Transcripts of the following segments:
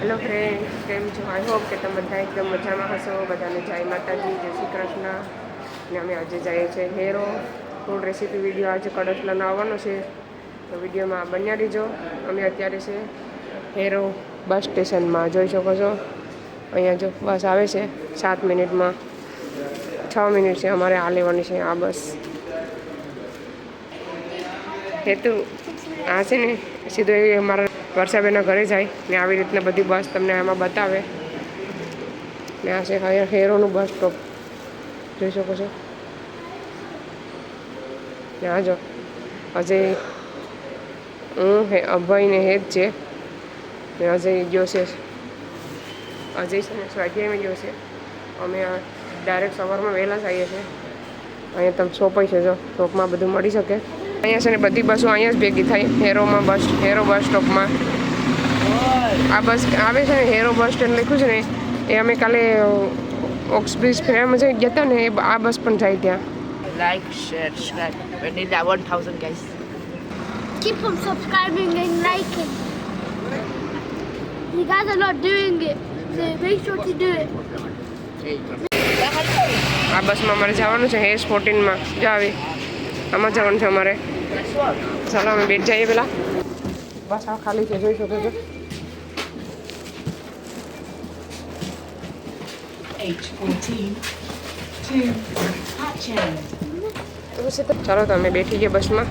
Hello friend કેમ છો? I hope કે તમે બધા એકદમ મજામાં હશો. બધાને જય માતાજી, જય શ્રી કૃષ્ણ. ને અમે આજે જઈએ છીએ હેરો ફૂડ રેસીપી વીડિયો આજે કડસલાનો આવવાનો છે. તો વિડીયોમાં બન્યા રહીજો. અમે અત્યારે છે હેરો બસ સ્ટેશનમાં. જોઈ શકો છો? અહીંયા જો બસ આવે છે. સાત મિનિટમાં. છ મિનિટ છે અમારે આ લેવાની છે આ બસ. હેતુ આ છે ને સીધો એ અમારા વર્ષાબેનના ઘરે જાય ને આવી રીતના બધી બસ તમને આમાં બતાવે. ને આ છે હેરોનું બસ સ્ટોપ જોઈ શકો છો? ને આ જો અજય હું હે, અભય ને હેત છે. ને અજય ગયો છે અજય છે ને સ્વાધ્યાયમાં ગયો છે. અમે ડાયરેક્ટ સવારમાં વહેલા જ આવીએ છીએ. અહીંયા તમે શોપ છે જો શોપમાં બધું મળી શકે. અહીંયા છે ને બધી બસો અહીંયા જ ભેગી થાય હેરોમાં બસ હેરો બસ સ્ટોપમાં આ બસ આવે છે ને હેરો બસ સ્ટેન્ડ લખ્યું છે ને એ અમે કાલે ઓક્સબ્રિજ ફેરામાં જઈ ગયા હતા ને એ આ બસ પણ જાય ત્યાં. Like share subscribe and that 1000 guys. Keep on subscribing and liking. You guys are not doing it, so make sure to do it. આ બસમાં અમારે જવાનું છે હેસ ફોર્ટીનમાં જો આવી આમાં જવાનું છે અમારે. ચાલો અમે બેઠ જઈએ પેલા. બસ આ ખાલી છે જોઈ શકો છો H14 to Hatchin. તો પછી તો ચાલો તમે બેઠી ગયા બસમાં.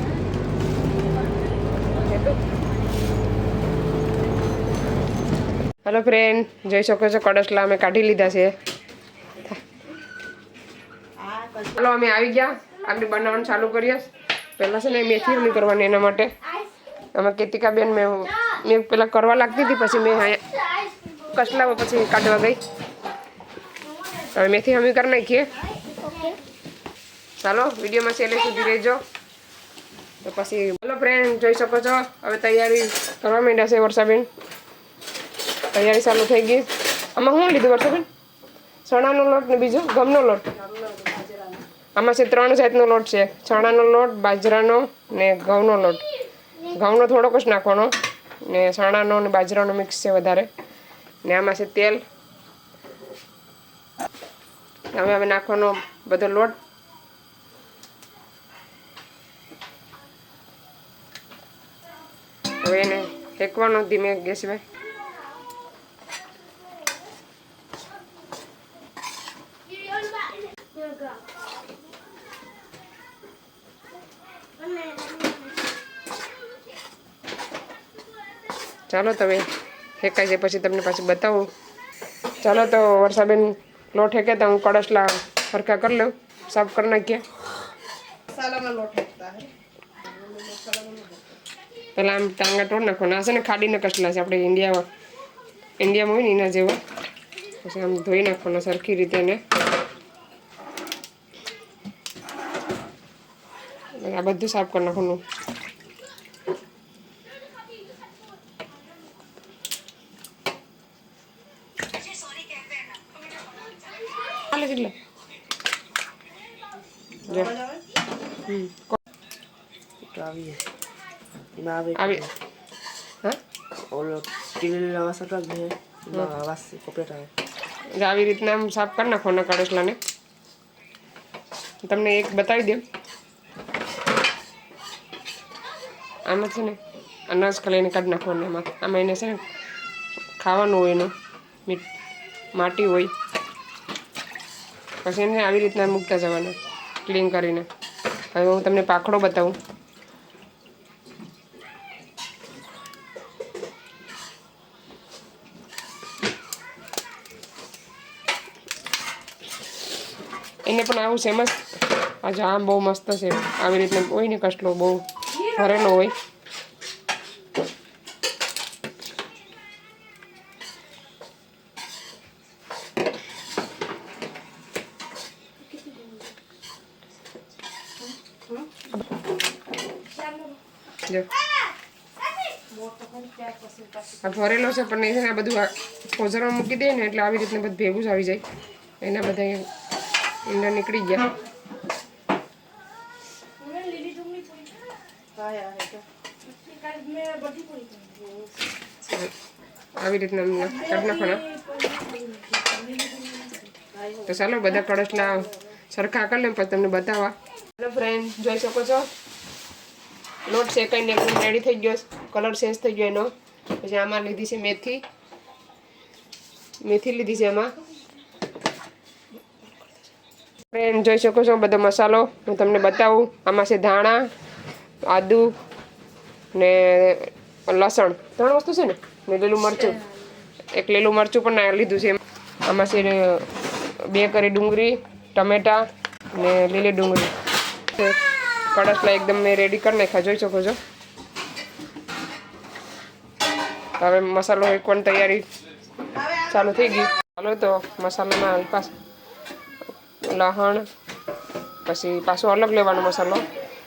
હેલો ફ્રેન્ડ જોઈ શકો છો કડસલા અમે કાઢી લીધા છે. ચાલો અમે આવી ગયા. આપણે બનાવવાનું ચાલુ કરીએ. પહેલાં છે ને મેથી ઓલી કરવાની એના માટે. અમે કેતિકાબેન મેં મેં પહેલાં કરવા લાગતી હતી, પછી મેં અહીંયા કસલા પછી કાઢવા ગઈ. હવે મેથી અમે કરી નાખીએ. ચાલો વિડીયોમાં છેલ્લે સુધી રહેજો. તો પછી ચાલો ફ્રેન્ડ જોઈ શકો છો? હવે તૈયારી કરવા માંડ્યા છે વર્ષાબેન. તૈયારી ચાલુ થઈ ગઈ. આમાં શું લીધું વર્ષાબેન? ચણાનો લોટ ને બીજું? ગમનો લોટ? આમાં છે ત્રણ જાતનો લોટ છે. ચણાનો લોટ બાજરાનો ને ઘઉંનો લોટ. ઘઉંનો થોડોક જ નાખવાનો ને ચણાનો ને બાજરાનો મિક્સ છે વધારે. ને આમાં છે તેલ. હવે હવે નાખવાનો બધો લોટ. હવે એને શેકવાનો ધીમે ગેસ ભાઈ ચાલો તમે ફેંકાઈ જાય પછી તમને પાછું બતાવું. ચાલો તો વર્ષાબેન લોટ હેકે તો હું કળશલા સરખા કરી લઉં. સાફ કરી નાખીએ. પહેલાં આમ ટાંગા તોડ નાખવાના. હશે છે ને ખાડીના કસલા છે આપણે ઇન્ડિયામાં. ઇન્ડિયામાં હોય ને એના જેવા. પછી આમ ધોઈ નાખવાના સરખી રીતે એને. આ બધું સાફ કરી નાખવાનું હાલે કેટલા જો હમ તો આવી એમાં આવે આવી હા ઓલો ટીવી આવા સટક દે એમાં આવાજ કોપરેટ આવે એટલે આવી રીતના આમ સાફ કરી ના કડસલાને તમને એક બતાવી દઉં આમાં છે ને અનાજ ખાલી એને કાઢી નાખવાનું એમાં આમાં એને છે ને ખાવાનું હોય એનું મીઠ માટી હોય પછી એને આવી રીતના મૂકતા જવાના ક્લીન કરીને હવે હું તમને પાખડો બતાવું એને પણ આવું છે મસ્ત આજે આમ બહુ મસ્ત છે. આવી રીતના હોય ને કસલો બહુ ભરેલો હોય. ભરેલો છે, પણ એ છે ને આ બધું પોઝરમાં મૂકી દે ને એટલે આવી રીતના બધું ભેગું જ આવી જાય. એના બધા ઈંડા નીકળી ગયા. આવી રીતના નાખવાના. તો ચાલો, બધા કડસલા સરખા કરી લે પછી તમને બતાવવા. હેલો ફ્રેન્ડ જોઈ શકો છો? લોટ શેકાઈને એકદમ રેડી થઈ ગયો કલર ચેન્જ થઈ ગયો એનો. પછી આમાં લીધી છે મેથી. મેથી લીધી છે એમાં ફ્રેન્ડ જોઈ શકો છો બધો મસાલો. હું તમને બતાવું. આમાં છે ધાણા, આદુ ને લસણ. ત્રણ વસ્તુ છે ને? ને લીલું મરચું. એક લીલું મરચું પણ લીધું છે. આમાં છે બે કરી ડુંગળી, ટમેટા ને લીલી ડુંગળી. કડસલા એકદમ મેં રેડી કરી નાખ્યા. જોઈ શકો છો. હવે મસાલો એક પણ તૈયારી ચાલુ થઈ ગઈ. ચાલો તો મસાલામાં પાસ લહણ, પછી પાછો અલગ લેવાનો મસાલો.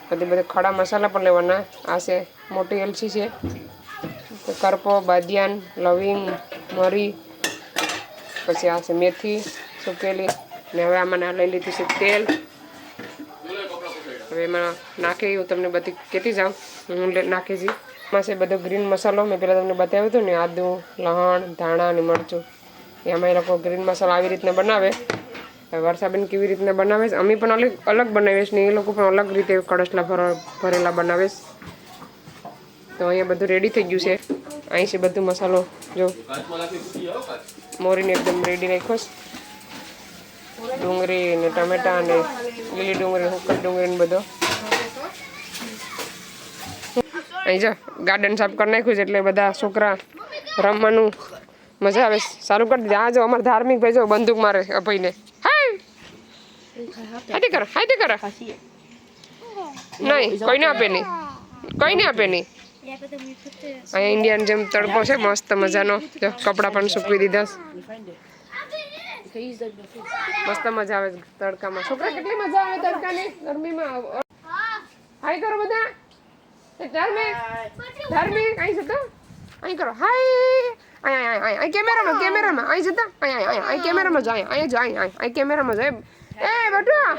પછી બધા ખડા મસાલા પણ લેવાના. આ છે મોટી એલચી છે. કરપો, બાદિયાન, લવિંગ, મરી, પછી આ છે મેથી સુકેલી. ને હવે આમાં લઈ લીધું છે તેલ. હવે એમાં નાખી હું તમને બધી કહેતી જાઉં. હું નાખી છી એમાં છે બધો ગ્રીન મસાલો. મેં પહેલાં તમને બતાવ્યું હતું ને, આદુ, લહણ, ધાણા અને મરચું. એમાં એ લોકો ગ્રીન મસાલા આવી રીતના બનાવે. વર્ષાબેન કેવી રીતના બનાવે છે અમે પણ અલગ અલગ બનાવીએ છીએ એ લોકો પણ અલગ રીતે કળશલા ભરેલા બનાવે તો અહીંયા બધું રેડી થઈ ગયું છે. અહીં છે બધું મસાલો. જો. મોરીને એકદમ રેડી રાખ્યો છે. ડુંગળી ને ટમેટા ને લીલી ડુંગળી હુક્કર ડુંગળી ને બધો. અહીં જો ગાર્ડન સાફ કરી નાખ્યું છે એટલે બધા છોકરા રમવાનું મજા આવે. સારું કરી દીધું. આ જો અમારે ધાર્મિક ભાઈ જો બંદૂક મારે અભયને. હાય હાથી કરો હાથી કરો નહીં કોઈને આપે નહીં કોઈને આપે નહીં. અહીંયા ઇન્ડિયન જેમ તડકો છે મસ્ત મજાનો જો કપડાં પણ સૂકવી દીધા. મસ્ત મજા આવે તડકામાં છોકરા કેટલી મજા આવે તડકાની ગરમીમાં હાય કરો બધા એ ધાર્મિક ધાર્મિક અહીં જતો અહીં કરો હાય અહીં અહીં અહીં કેમેરામાં કેમેરામાં અહીં જતા અહીં અહીં અહીં કેમેરામાં જાય અહીં જાય અહીં કેમેરામાં જો એ બટુઆ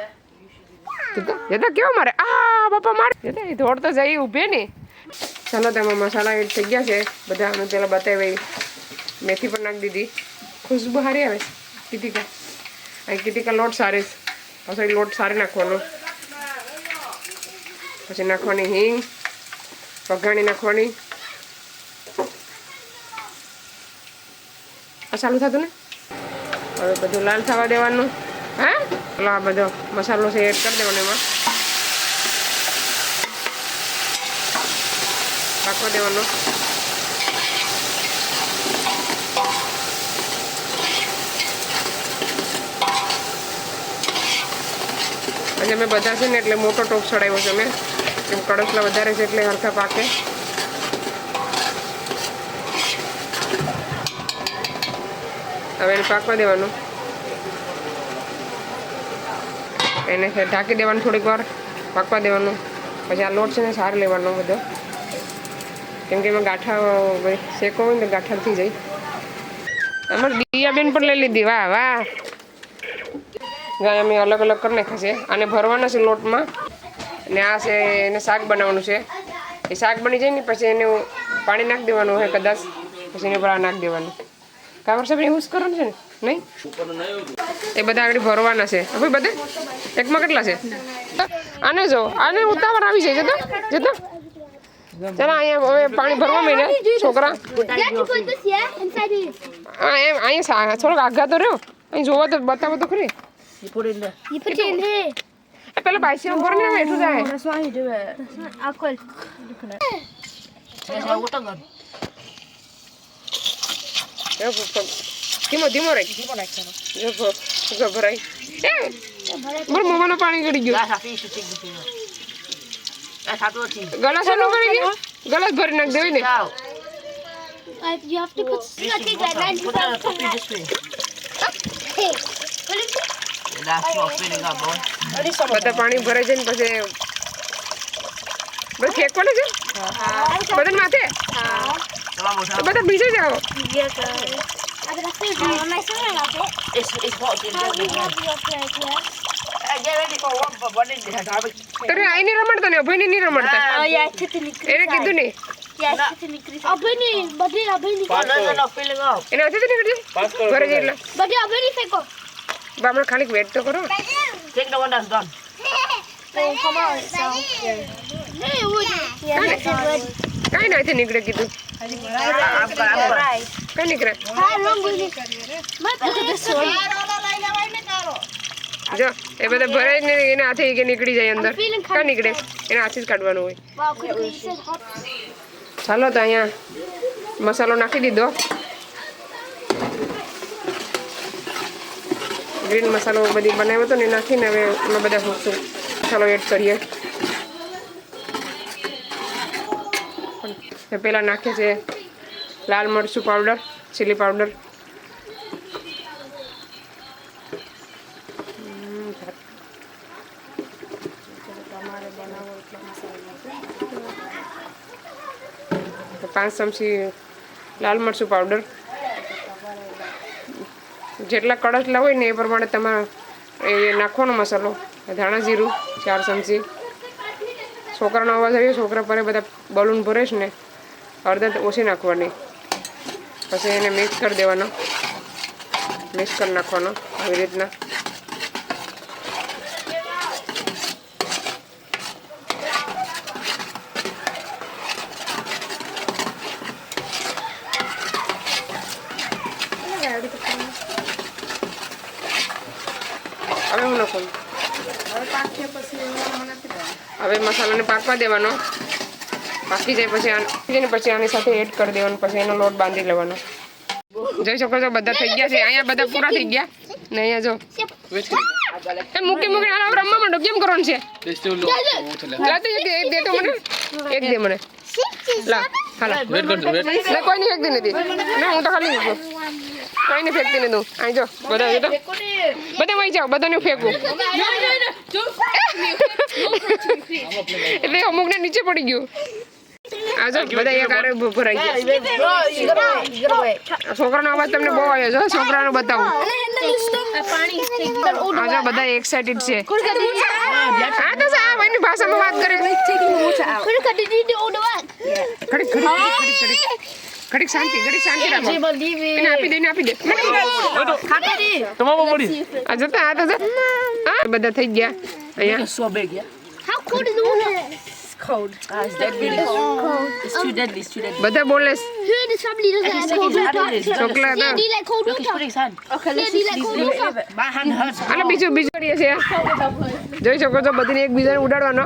એ તો કેવો મારે? આ, બાપા, મારે. એ દોડતો જઈ ચાલો તેમાં મસાલા થઈ ગયા છે. બધા પેલા બતાવી મેથી પણ નાખી દીધી. ખુશ્બુ સારી આવે કીતિકા અહીં લોટ સારી પછી લોટ સારી નાખવાનો. પછી નાખવાની હિંગ. વઘાણી નાખવાની. આ ચાલુ થતું ને? હવે બધું લાલ થવા દેવાનું. હા? ચાલો આ બધો મસાલો છે એડ કરી દેવાનો એમાં. રાખવા દેવાનો. અને અમે બધા છે ને એટલે મોટો ટોપ ચડાવ્યો છે અમે એમ કડસલા વધારે છે એટલે હરખા પાકે. હવે પાકવા દેવાનું. એને ઢાંકી દેવાનું થોડીક વાર, પાકવા દેવાનું. પછી આ લોટ છે ને, સાર લેવાનો બધો. કેમ કે એમાં ગાંઠા શેકો હોય ને ગાંઠા થઈ જાય. અમારે દિયાબેન પણ લઈ લીધી. વાહ વાહ. ગાય અમે અલગ અલગ કરી નાખ્યા છે. આને ભરવાના છે લોટમાં. અને આ છે, એને શાક બનાવવાનું છે. એ શાક બની જાય ને, પછી એને પાણી નાખી દેવાનું હોય કદાચ. પછી એને પર નાખી દેવાનું. કાબર સાહેબ એવું જ કરવાનું છે ને? નહીં? એ બધા આગળ ભરવાના છે. હવે બધે? એકમાં કેટલા છે? આને જો આને ઉતાવળ આવી જાય જતો જતો. ચાલો અહીંયા હવે પાણી ભરવા માંડ્યા. છોકરા. હા એમ અહીંયા થોડોક આઘા તો રહ્યો. અહીં જોવા તો બતાવો તો ખરી. પેલા બાઈસી ભર ને બેઠું જાય That's why you do it. I'll call. That's why water gun. જો પ- પ- ધીમો ધીમો રહી જો પ- જો ભરાય એ મારા મોમાનું પાણી ગળી ગયું That's how you should take this in. That's how to take glass એનું ગળી ગયું ગલાસ ભરી નાખ દેવી ને it out. Uh, you have to put. You gotta take that red Put that copy this way. Hey, what is it? That's not filling up, boy. બધા પાણી ભરાઈ જાય ને પછી બધું ફેંકવાનું છે બધા માથે તો બધા બીજે જાઓ. Uh. તારે આઈ નહીં રમાડતા ને અભય નહીં રમાડતા Oh એને કીધું ને અભયની બધી અભયની એને હતી તો નીકળી ઘરે જઈ એટલે બધી અભયની ફેંકો બા, હમણાં ખાલી વેટ તો કરો that's done. નહીં એવું કાંઈ નથી નીકળે કીધું કઈ નીકળે? જો એ બધા ભરાય નહીં એના હાથે કે નીકળી જાય અંદર. ક્યાં નીકળે? એના હાથે જ કાઢવાનું હોય. ચાલો તો અહીંયા મસાલો નાખી દીધો. ગ્રીન મસાલો બધી બનાવ્યો હતો ને નાખીને હવે એમાં બધા શું મસાલો એડ કરીએ. એ પહેલાં નાખે છે લાલ મરચું પાવડર ચીલી પાવડર પાંચ ચમચી લાલ મરચું પાવડર જેટલા કડકલા હોય ને એ પ્રમાણે તમારે એ નાખવાનો મસાલો. ધાણા જીરું, ચાર ચમચી. છોકરાનો અવાજ આવ્યો, છોકરા પર બધા બલૂન ભરે ને. હળદર ઓછી નાખવાની. પછી એને મિક્સ કરી દેવાનો. મિક્સ કરી નાખવાનો આવી રીતના. હવે હું નાખું? હવે મસાલાને પાકવા દેવાનો. પાકી જાય પછી આને પાકી જાય ને પછી આની સાથે એડ કરી દેવાનું પછી એનો લોટ બાંધી લેવાનો. જોઈ શકો છો બધા થઈ ગયા છે. અહીંયા બધા પૂરા થઈ ગયા. ને અહીંયા જો. એ મૂકી મૂકી હાલ રમવા માંડો. કેમ કરવાનું છે? લા તો એક દે તો મને. એક દે મને. લા હાલા. વેટ વેટ કોઈ નહીં ફેંકતી નથી. ના હું તો ખાલી મૂકું. કોઈ નહીં ફેંકતી નથી. અહીં જો બધા જો. બધા વહી જાઓ બધાને ફેંકું. એટલે અમુક ને નીચે પડી ગયું. આ બધા એક આરે ભરાઈ ગયા. છોકરાનો અવાજ તમને બહુ આવ્યો છે છોકરાનો બતાવું. આ બધા એક્સાઇટેડ છે. આ તો સા ભાઈની ભાષામાં વાત કરે ઘડીક શાંતિ ઘડીક શાંતિ રાખો. એને આપી દે આપી દે. તમામ આ જતા આ તો હા બધા થઈ ગયા. અહીંયા. water? Cold. Ah, it's dead really cold. It's too deadly, it's too deadly. બધા બોલે છે. Who in this family doesn't like cold water? છોકરા Yeah, do you like cold Look, he's water? putting his hand. Okay, Yeah, do you like cold water? My hand hurts. અને બીજું બીજું કરીએ છે જોઈ શકો છો બધીને એકબીજાને ઉડાડવાનો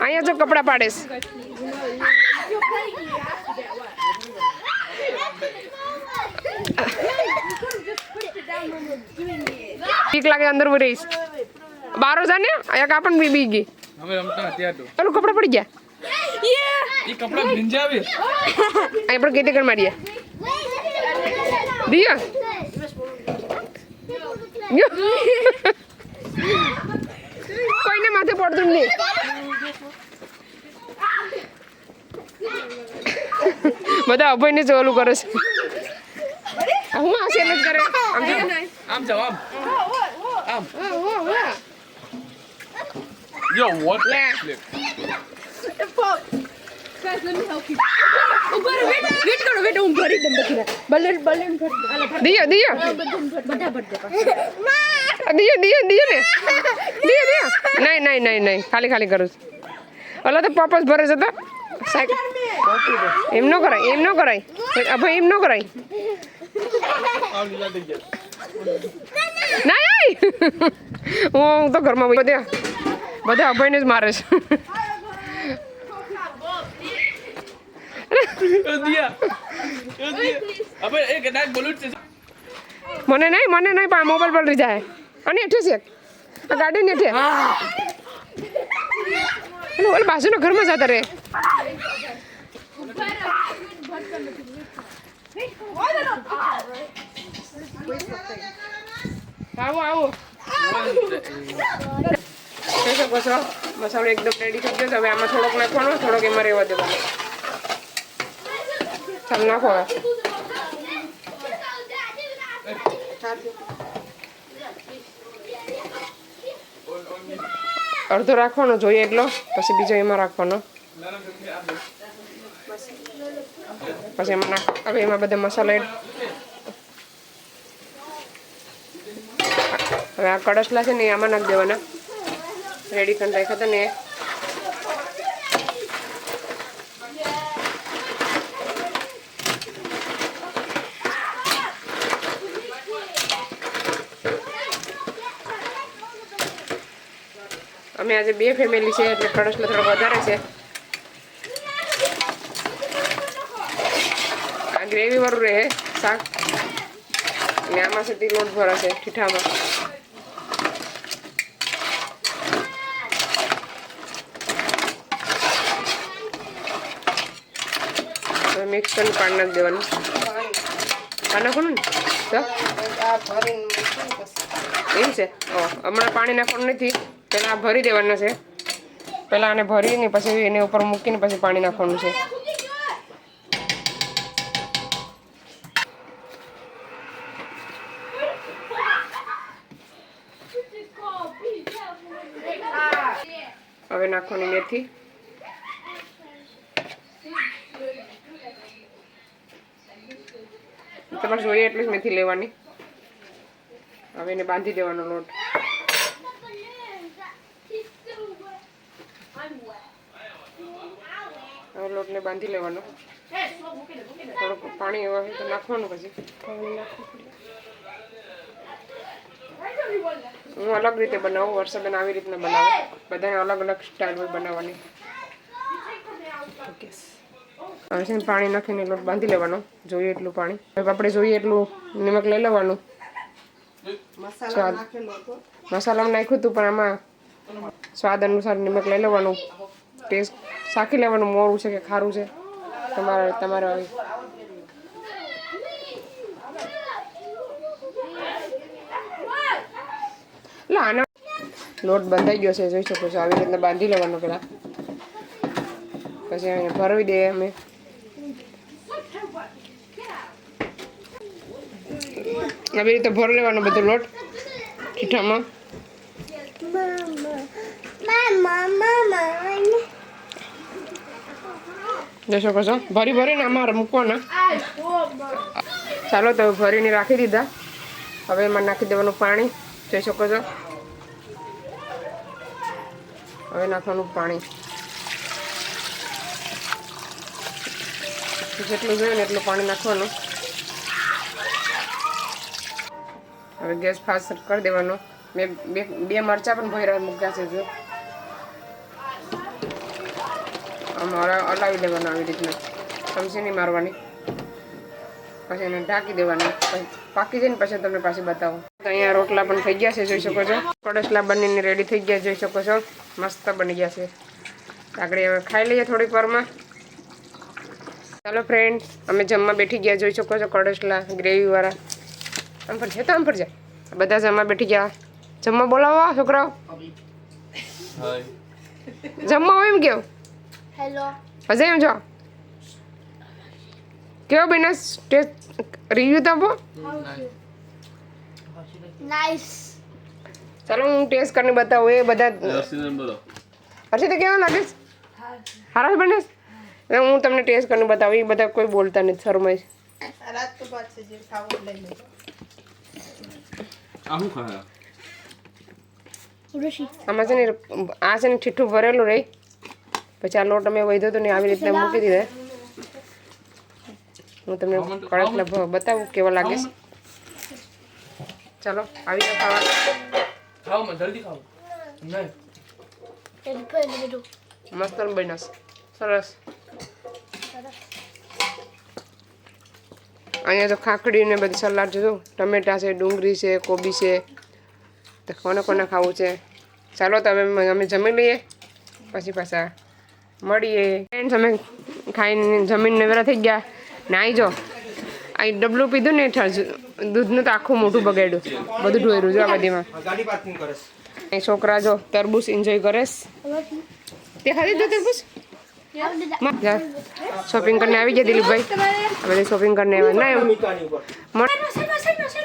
અહીંયા જો કપડાં પાડે છે બીક લાગે અંદર ઊભી રહીશ બારો જા ને અહીંયા કાપણ બી બી ગઈ અમે રમતા ત્યાં તો. પેલું કપડાં પડી ગયા. એ કપડા ભીંજાવે અહીં પણ કેતે કર મારીએ. દિયા. કોઈને માથે પડતું નહીં. બધા અભયને જ ઓલું કરે છે. હું આ સેલ જ કરે? આમ જો. આમ. વોટ લે. દિયા દિયા દિયા દિયા દિયા ને દિયા દિયા નહીં નહીં નહીં નહીં ખાલી ખાલી કરું છું ઓલા તો પર્પસ ભરે છે તો એમ ન કરાય એમ ન કરાય અભય એમ ન કરાય ના આય હું તો ઘરમાં બધા બધા અભયને જ મારે છે. મને નહીં મને નહીં પણ મોબાઈલ પર લઈ જાય. અને એઠે છે આ ગાડી ને હેઠે. એટલે ઓલા બાજુના ઘરમાં જતા રે આવો. આવો. જોઈ શકો છો મસાલો એકદમ રેડી થઈ ગયો હવે આમાં થોડોક નાખવાનો, થોડોક એમાં રહેવા દેવાનો. ચાલ, નાખો અડધો રાખવાનો, જોઈએ એટલો પછી બીજો એમાં રાખવાનો. પછી એમાં હવે એમાં બધા મસાલા હવે આ કડસલા છે ને આમાં નાખી દેવાના. રેડી કરીને રાખ્યા હતા ને. અમે આજે બે ફેમિલી છે એટલે કળશમાં થોડો વધારે છે. આ ગ્રેવી વાળું રહે શાક. અને આમાં સુધી લોટ ભરાશે ઠીઠામાં. હવે મિક્સ પાણી નાખી દેવાનું. પાણી નાખવાનું ને? એમ છે? હમણાં પાણી નાખવાનું નથી. પહેલાં આ ભરી દેવાનું છે. પહેલાં આને ભરીને પછી એને ઉપર મૂકીને પછી પાણી નાખવાનું છે. હવે નાખવાની મેથી. તમારે જોઈએ એટલી જ મેથી લેવાની. હવે એને બાંધી દેવાનો લોટ. હવે લોટને બાંધી લેવાનો. થોડુંક પાણી હોય તો નાખવાનું પછી. હું અલગ રીતે બનાવું વર્ષાબેન આવી રીતના બનાવે. બધાને અલગ અલગ સ્ટાઇલ હોય બનાવવાની. ઓકે હવે છે પાણી નાખીને લોટ બાંધી લેવાનો. જોઈએ એટલું પાણી. હવે આપણે જોઈએ એટલું નિમક લઈ લેવાનું. મસાલા સ્વાદ. મસાલામાં નાખ્યું હતું પણ આમાં સ્વાદ અનુસાર નિમક લઈ લેવાનું. ટેસ્ટ સાખી લેવાનું મોરું છે કે ખારું છે. તમારે તમારે એટલે આના લોટ બંધાઈ ગયો છે જોઈ શકો છો આવી રીતના બાંધી લેવાનો પેલા. પછી અહીંયા ભરવી દઈએ અમે. આવી રીતે ભરી લેવાનો બધો લોટ ઠીઠામાં. જઈ શકો છો ભરી ભરીને અમારે મૂકવાના. ચાલો તો ભરીને રાખી દીધા. હવે એમાં નાખી દેવાનું પાણી. જોઈ શકો છો હવે નાખવાનું પાણી. જેટલું જોઈએ ને એટલું પાણી નાખવાનું. હવે ગેસ ફાસ્ટ કરી દેવાનો. મેં બે બે મરચાં પણ ભર્યા મૂક્યા છે જો. અમારા હલા- હલાવી દેવાનું આવી રીતના. ચમચી નહીં મારવાની. પછી એને ઢાંકી દેવાનું. પછી પાકી જાય ને પછી તમને પાછી બતાવું. તો અહીંયા રોટલા પણ થઈ ગયા છે, જોઈ શકો છો. કડસલા બનીને રેડી થઈ ગયા જોઈ શકો છો. મસ્ત બની ગયા છે. આગળ હવે ખાઈ લઈએ થોડીક વારમાં. ચાલો ફ્રેન્ડ અમે જમવા બેઠી ગયા, જોઈ શકો છો, કડસલા, ગ્રેવીવાળા. આમ પર છે તો આમ પર જાય. બધા જમવા બેઠી ગયા. જમવા બોલાવો છોકરાઓ. જમવા હોય એમ કેવું? હેલો હજે એમ છો? કેવો બેના ટેસ્ટ? રિવ્યુ તો આપો. નાઈસ ચાલો હું ટેસ્ટ કરીને બતાવું એ બધા હર્ષિત કેવો લાગે છે? સારા છે બને હું તમને ટેસ્ટ કરીને બતાવું એ બધા કોઈ બોલતા નથી શરમાય રાત તો બાદ છે જે ખાવું લઈ લે આ શું? ખાયા આમાં છે ને આ છે ને ઠીઠું ભરેલું રહી. પછી આ લોટ અમે વધ્યો તો ને આવી રીતના મૂકી દીધા. હું તમને કડક બતાવું કેવા લાગે છે. ચાલો આવી જાઓ ખાવા. ખાઓ. માં જલ્દી ખાઓ મસ્ત બન્યો સરસ. અહીંયા તો ખાખડી ને બધી સલાડ જો. ટમેટા છે ડુંગળી છે કોબી છે. તો કોને કોને ખાવું છે? ચાલો તો હવે અમે- જમી લઈએ. પછી પાછા મળીએ. ફ્રેન્ડ્સ અમે ખાઈને જમીન વેરા થઈ ગયા. નાહી જો. આ ડબલું પીધું ને ઠર દૂધનું તો આખું મોઢું બગાડ્યું. બધું ઢોયરું જો આ બધીમાં. છોકરા જો તરબૂચ એન્જોય કરેશ તે ખાધી તરબૂચ? શોપિંગ કરીને આવી ગયા દિલીપભાઈ. બધી શોપિંગ કરીને આવ્યા. ના, એમ.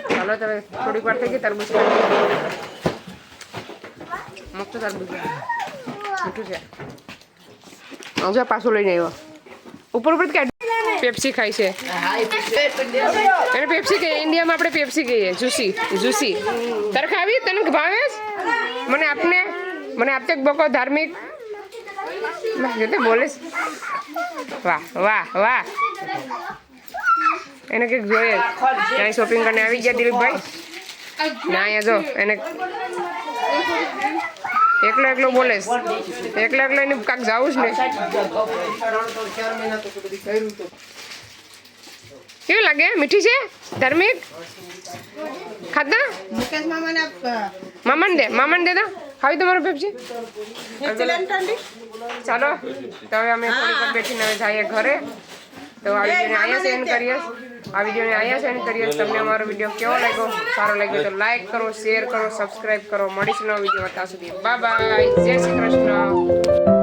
ચાલો તમે થોડીક વાર થઈ ગઈ, તરબૂચ મસ્ત તરબૂચ. મીઠું છે. આવજો પાછું લઈને આવ્યો. ઉપર ઉપર કાઢ. પેપ્સી ખાય છે. હા એ પછી એને પેપ્સી કહીએ. ઇન્ડિયામાં આપણે પેપ્સી કહીએ. જુસી જુસી તારે ખાવી? તને ભાવે મને આપને. મને આપતે બકો ધાર્મિક ના, જો તે બોલીશ વાહ વાહ વાહ. એને કંઈક જોઈએ. ત્યાં શોપિંગ કરીને આવી ગયા દિલીપભાઈ. ના અહીંયા જો એને એકલો એકલો બોલે. એકલો એકલો એને કાંક જાવું જ ને કેવું લાગે? મીઠી છે? ધાર્મિક? ખાધા? મામાને દે મામાને દે તો. ખાવી તમારું પેપ્સી? એક્સેલન્ટ અંડી ચાલો તો હવે અમે વાર બેઠીને હવે જઈએ ઘરે. તો આ વિડીયોને અહીંયા સેન્ડ કરીએ. આ વિડીયોને અહીંયા સેન્ડ કરીએ. તમને અમારો વીડિયો કેવો લાગ્યો? સારો લાગ્યો તો લાઈક કરો શેર કરો સબસ્ક્રાઇબ કરો. મળીશું નવો વીડિયો ત્યાં સુધી. બાય જય શ્રી કૃષ્ણ.